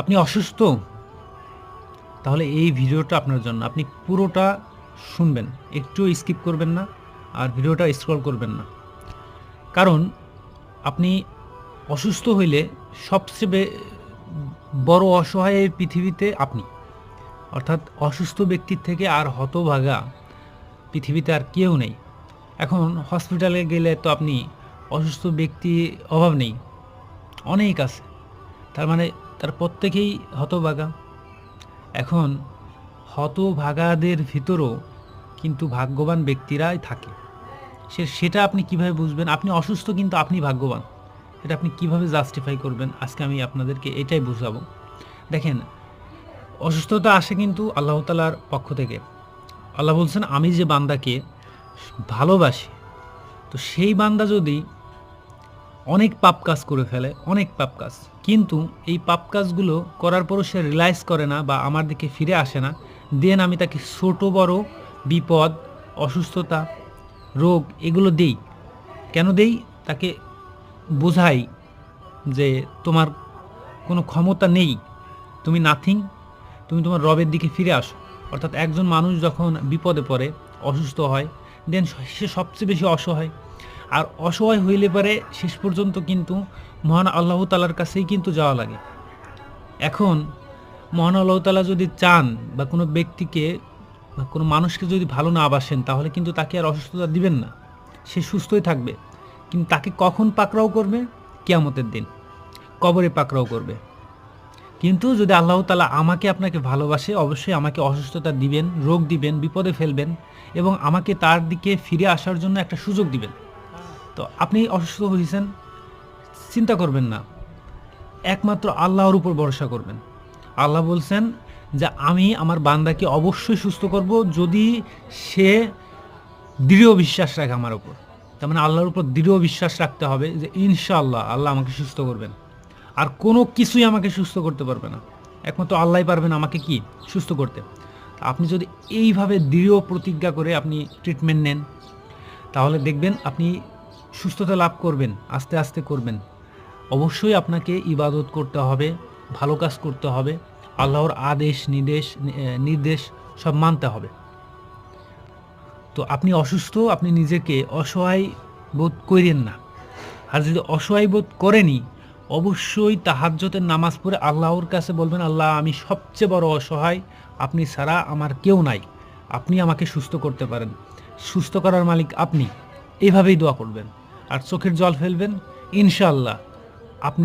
আপনি অসুস্থ? তাহলে এই ভিডিওটা আপনার জন্য। আপনি পুরোটা শুনবেন, একটু স্কিপ করবেন না, আর ভিডিওটা স্ক্রল করবেন না। কারণ আপনি অসুস্থ হইলে সবচেয়ে বড় অসহায় এই পৃথিবীতে আপনি। অর্থাৎ অসুস্থ ব্যক্তির থেকে আর হতভাগা পৃথিবীতে আর কেউ নেই। এখন হসপিটালে গেলে তো আপনি অসুস্থ ব্যক্তি অভাব নেই। অনেক আছে। তার মানে তার প্রত্যেকেই হতভাগা। এখন হতভাগাদের ভিতরও কিন্তু ভাগ্যবান ব্যক্তিরাই থাকে। সে, সেটা আপনি কীভাবে বুঝবেন? আপনি অসুস্থ কিন্তু আপনি ভাগ্যবান। এটা আপনি কীভাবে জাস্টিফাই করবেন? আজকে আমি আপনাদেরকে এটাই বুঝাবো। দেখেন, অসুস্থতা আসে কিন্তু আল্লাহ তালার পক্ষ থেকে। আল্লাহ বলছেন, আমি যে বান্দাকে ভালোবাসি, তো সেই বান্দা যদি অনেক পাপ কাজ করে ফেলে, অনেক পাপ কাজ। কিন্তু এই পাপ কাজগুলো করার পরও সে রিলাইজ করে না বা আমার দিকে ফিরে আসে না। দেন আমি তাকে ছোট বড় বিপদ, অসুস্থতা, রোগ এগুলো দেই। কেন দেই? তাকে বোঝাই যে তোমার কোনো ক্ষমতা নেই। তুমি নাথিং তুমি তোমার রবের দিকে ফিরে আসো। অর্থাৎ একজন মানুষ যখন বিপদে পড়ে, অসুস্থ হয় দেন সে সবচেয়ে বেশি অসহায়। আর অসহায় হইলে পারে শেষ পর্যন্ত কিন্তু মহান আল্লাহ তালার কাছেই কিন্তু যাওয়া লাগে। এখন মহান আল্লাহ তালা যদি চান বা কোনো ব্যক্তিকে বা কোনো মানুষকে যদি ভালো না বাসেন, তাহলে কিন্তু তাকে আর অসুস্থতা দিবেন না। সে সুস্থই থাকবে। কিন্তু তাকে কখন পাকড়াও করবে? কিয়ামতের দিন। কবরে পাকড়াও করবে। কিন্তু যদি আল্লাহ তালা আমাকে আপনাকে ভালোবাসে, অবশ্যই আমাকে অসুস্থতা দিবেন, রোগ দিবেন, বিপদে ফেলবেন এবং আমাকে তার দিকে ফিরে আসার জন্য একটা সুযোগ দিবেন। তো আপনি অসুস্থ হয়েছেন, চিন্তা করবেন না। একমাত্র আল্লাহর উপর ভরসা করবেন। আল্লাহ বলছেন যে আমি আমার বান্দাকে অবশ্যই সুস্থ করব যদি সে দৃঢ় বিশ্বাস রাখে আমার উপর। তার মানে আল্লাহর উপর দৃঢ় বিশ্বাস রাখতে হবে যে ইনশাআল্লাহ আল্লাহ আমাকে সুস্থ করবেন। আর কোনো কিছুই আমাকে সুস্থ করতে পারবে না। একমাত্র আল্লাহই পারবেন আমাকে কি? সুস্থ করতে। আপনি যদি এইভাবে দৃঢ় প্রতিজ্ঞা করে আপনি ট্রিটমেন্ট নেন, তাহলে দেখবেন আপনি সুস্থতা লাভ করবেন, আস্তে আস্তে করবেন। অবশ্যই আপনাকে ইবাদত করতে হবে, ভালো কাজ করতে হবে, আল্লাহর আদেশ, নির্দেশ নির্দেশ সব মানতে হবে। তো আপনি অসুস্থ, আপনি নিজেকে অসহায় বোধ করেন না। আর যদি অসহায় বোধ করেনি অবশ্যই তাহাজ্জতের নামাজ পড়ে আল্লাহর কাছে বলবেন, আল্লাহ, আমি সবচেয়ে বড় অসহায়, আপনি ছাড়া আমার কেউ নাই। আপনি আমাকে সুস্থ করতে পারেন। সুস্থ করার মালিক আপনি। এইভাবেই দোয়া করবেন। আর চোখের জল ফেলবেন। ইনশাল্লাহ আপনি